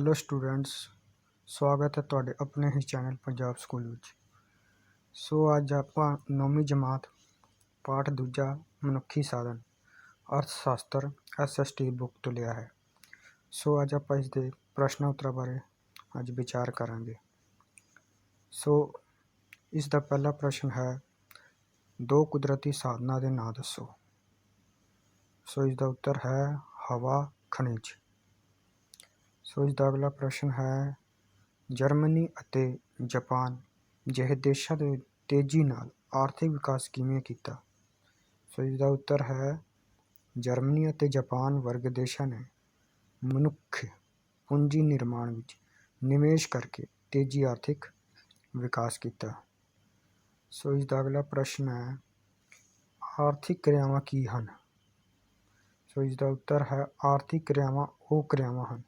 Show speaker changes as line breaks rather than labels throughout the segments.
Hello students, ਸਵਾਗਤ ਹੈ ਤੁਹਾਡੇ ਆਪਣੇ ਹੀ ਚੈਨਲ ਪੰਜਾਬ ਸਕੂਲ ਵਿੱਚ। ਸੋ ਅੱਜ ਆਪਾਂ ਨੌਵੀਂ ਜਮਾਤ, ਪਾਠ ਦੂਜਾ ਮਨੁੱਖੀ ਸਾਧਨ ਅਰਥ ਸ਼ਾਸਤਰ ਐਸਐਸਟੀ ਬੁੱਕ ਤੋਂ ਲਿਆ ਹੈ। ਸੋ ਅੱਜ ਆਪਾਂ ਇਸ ਦੇ ਪ੍ਰਸ਼ਨ ਉੱਤਰਾਂ ਬਾਰੇ ਅੱਜ ਵਿਚਾਰ ਕਰਾਂਗੇ। ਸੋ ਇਸ ਦਾ ਪਹਿਲਾ ਪ੍ਰਸ਼ਨ ਹੈ, ਦੋ ਕੁਦਰਤੀ ਸਾਧਨਾਂ ਦੇ ਨਾਂ ਦੱਸੋ। ਸੋ ਇਸ ਦਾ ਉੱਤਰ ਹੈ ਹਵਾ, ਖਣਿਜ। ਸੋ ਇਸ ਦਾ ਅਗਲਾ ਪ੍ਰਸ਼ਨ ਹੈ, ਜਰਮਨੀ ਅਤੇ ਜਾਪਾਨ, ਜਿਹੇ ਦੇਸ਼ਾਂ ਦੇ ਤੇਜ਼ੀ ਨਾਲ ਆਰਥਿਕ ਵਿਕਾਸ ਕਿਵੇਂ ਕੀਤਾ? ਸੋ ਇਸ ਦਾ ਉੱਤਰ ਹੈ, ਜਰਮਨੀ ਅਤੇ ਜਾਪਾਨ ਵਰਗੇ ਦੇਸ਼ਾਂ ਨੇ ਮਨੁੱਖ ਪੂੰਜੀ ਨਿਰਮਾਣ ਵਿੱਚ ਨਿਵੇਸ਼ ਕਰਕੇ ਤੇਜ਼ੀ ਆਰਥਿਕ ਵਿਕਾਸ ਕੀਤਾ। ਸੋ ਇਸ ਦਾ ਅਗਲਾ ਪ੍ਰਸ਼ਨ ਹੈ, ਆਰਥਿਕ ਕਿਰਿਆਵਾਂ ਕੀ ਹਨ? ਸੋ ਇਸ ਦਾ ਉੱਤਰ ਹੈ, ਆਰਥਿਕ ਕਿਰਿਆਵਾਂ ਉਹ ਕਿਰਿਆਵਾਂ ਹਨ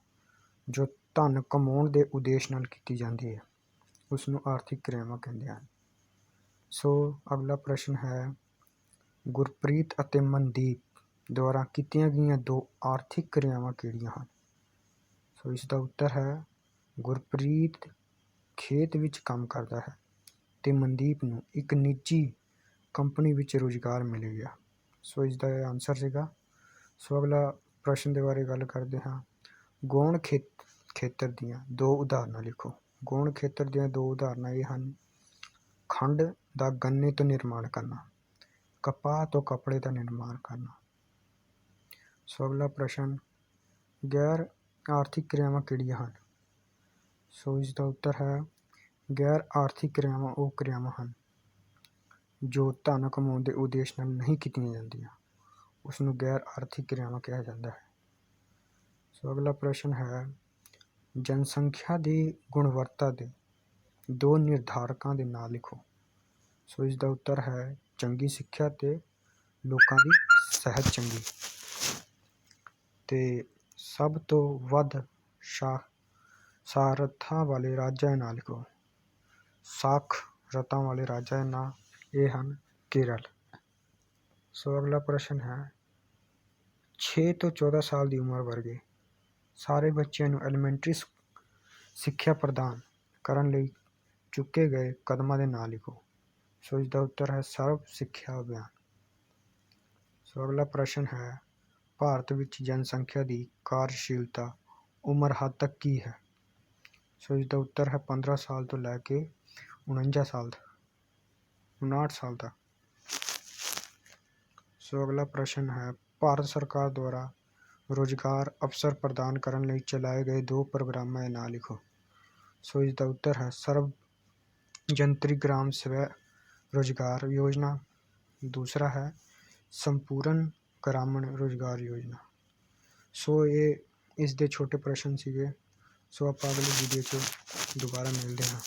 ਜੋ ਧਨ ਕਮਾਉਣ ਦੇ ਉਦੇਸ਼ ਨਾਲ ਕੀਤੀ ਜਾਂਦੀ ਹੈ ਉਸ ਨੂੰ ਆਰਥਿਕ ਕਿਰਿਆਵਾਂ ਕਹਿੰਦੇ ਹਨ। ਸੋ ਅਗਲਾ ਪ੍ਰਸ਼ਨ ਹੈ, ਗੁਰਪ੍ਰੀਤ ਅਤੇ ਮਨਦੀਪ ਦੁਆਰਾ ਕੀਤੀਆਂ ਗਈਆਂ ਦੋ ਆਰਥਿਕ ਕਿਰਿਆਵਾਂ ਕਿਹੜੀਆਂ ਹਨ? ਸੋ ਇਸ ਦਾ ਉੱਤਰ ਹੈ, ਗੁਰਪ੍ਰੀਤ ਖੇਤ ਵਿੱਚ ਕੰਮ ਕਰਦਾ ਹੈ ਤੇ ਮਨਦੀਪ ਨੂੰ ਇੱਕ ਨਿੱਜੀ ਕੰਪਨੀ ਵਿੱਚ ਰੁਜ਼ਗਾਰ ਮਿਲ ਗਿਆ। ਸੋ ਇਸ ਦਾ ਆਨਸਰ ਸੀਗਾ। ਸੋ ਅਗਲਾ ਪ੍ਰਸ਼ਨ ਦੇ ਬਾਰੇ ਗੱਲ ਕਰਦੇ ਹਾਂ। ਗੌਣ ਖੇਤ, ਖੇਤਰ ਦੀਆਂ ਦੋ ਉਦਾਹਰਨਾਂ ਲਿਖੋ। ਗੌਣ ਖੇਤਰ ਦੀਆਂ ਦੋ ਉਦਾਹਰਨਾਂ ਇਹ ਹਨ। ਖੰਡ ਦਾ ਗੰਨੇ ਤੋਂ ਨਿਰਮਾਣ ਕਰਨਾ, ਕਪਾਹ ਤੋਂ ਕੱਪੜੇ ਦਾ ਨਿਰਮਾਣ ਕਰਨਾ। ਸੋ ਅਗਲਾ ਪ੍ਰਸ਼ਨ, ਗੈਰ ਆਰਥਿਕ ਕਿਰਿਆਵਾਂ ਕਿਹੜੀਆਂ ਹਨ? ਸੋ ਇਸ ਦਾ ਉੱਤਰ ਹੈ, ਗੈਰ ਆਰਥਿਕ ਕਿਰਿਆਵਾਂ ਉਹ ਕਿਰਿਆਵਾਂ ਹਨ, ਜੋ ਧਨ ਕਮਾਉਣ ਦੇ ਉਦੇਸ਼ ਨਾਲ ਨਹੀਂ ਕੀਤੀਆਂ ਜਾਂਦੀਆਂ। ਉਸ ਨੂੰ ਗੈਰ ਆਰਥਿਕ ਕਿਰਿਆਵਾਂ ਕਿਹਾ ਜਾਂਦਾ ਹੈ। ਸੋ ਅਗਲਾ ਪ੍ਰਸ਼ਨ ਹੈ, ਜਨਸੰਖਿਆ ਦੀ ਗੁਣਵੱਤਾ ਦੇ ਦੋ ਨਿਰਧਾਰਕਾਂ ਦੇ ਨਾਂ ਲਿਖੋ। ਸੋ ਇਸ ਦਾ ਉੱਤਰ ਹੈ, ਚੰਗੀ ਸਿੱਖਿਆ ਤੇ ਲੋਕਾਂ ਦੀ ਸਿਹਤ ਚੰਗੀ। ਤੇ ਸਭ ਤੋਂ ਵੱਧ ਸ਼ਾ ਸਾਰਥਾਂ ਵਾਲੇ ਰਾਜਾਂ ਦੇ ਨਾਂ ਲਿਖੋ। ਸਾਖ ਰਤਾਂ ਵਾਲੇ ਰਾਜਾਂ ਦੇ ਨਾਂ ਇਹ ਹਨ ਕੇਰਲ। ਸੋ ਅਗਲਾ ਪ੍ਰਸ਼ਨ ਹੈ 6 ਤੋਂ 14 ਸਾਲ ਦੀ ਉਮਰ ਵਰਗੇ ਸਾਰੇ ਬੱਚਿਆਂ ਨੂੰ ਐਲੀਮੈਂਟਰੀ ਸਿੱਖਿਆ ਪ੍ਰਦਾਨ ਕਰਨ ਲਈ ਚੁੱਕੇ ਗਏ ਕਦਮਾਂ ਦੇ ਨਾਂ ਲਿਖੋ। ਸੋ ਇਸ ਦਾ ਉੱਤਰ ਹੈ ਸਰਵ ਸਿੱਖਿਆ ਅਭਿਆਨ। ਸੋ ਅਗਲਾ ਪ੍ਰਸ਼ਨ ਹੈ, ਭਾਰਤ ਵਿੱਚ ਜਨਸੰਖਿਆ ਦੀ ਕਾਰਜਸ਼ੀਲਤਾ ਉਮਰ ਹੱਦ ਤੱਕ ਕੀ ਹੈ? ਸੋ ਇਸ ਦਾ ਉੱਤਰ ਹੈ 15 ਸਾਲ ਤੋਂ ਲੈ ਕੇ 49 ਸਾਲ ਤੱਕ 59 ਸਾਲ ਤੱਕ। ਸੋ ਅਗਲਾ ਪ੍ਰਸ਼ਨ ਹੈ, ਭਾਰਤ ਸਰਕਾਰ ਦੁਆਰਾ ਰੁਜ਼ਗਾਰ ਅਵਸਰ ਪ੍ਰਦਾਨ ਕਰਨ ਲਈ ਚਲਾਏ ਗਏ ਦੋ ਪ੍ਰੋਗਰਾਮਾਂ ਦੇ ਨਾਂ ਲਿਖੋ। ਸੋ ਇਸ ਦਾ ਉੱਤਰ ਹੈ, ਸਰਵ ਜੰਤਰੀ ਗ੍ਰਾਮ ਸਵੈ ਰੁਜ਼ਗਾਰ ਯੋਜਨਾ। ਦੂਸਰਾ ਹੈ, ਸੰਪੂਰਨ ਗ੍ਰਾਮਣ ਰੁਜ਼ਗਾਰ ਯੋਜਨਾ। ਸੋ ਇਹ, ਇਸ ਦੇ ਛੋਟੇ ਪ੍ਰਸ਼ਨ ਸੀਗੇ। ਸੋ ਆਪਾਂ ਅਗਲੀ ਵੀਡੀਓ 'ਚ ਦੁਬਾਰਾ ਮਿਲਦੇ ਹਾਂ।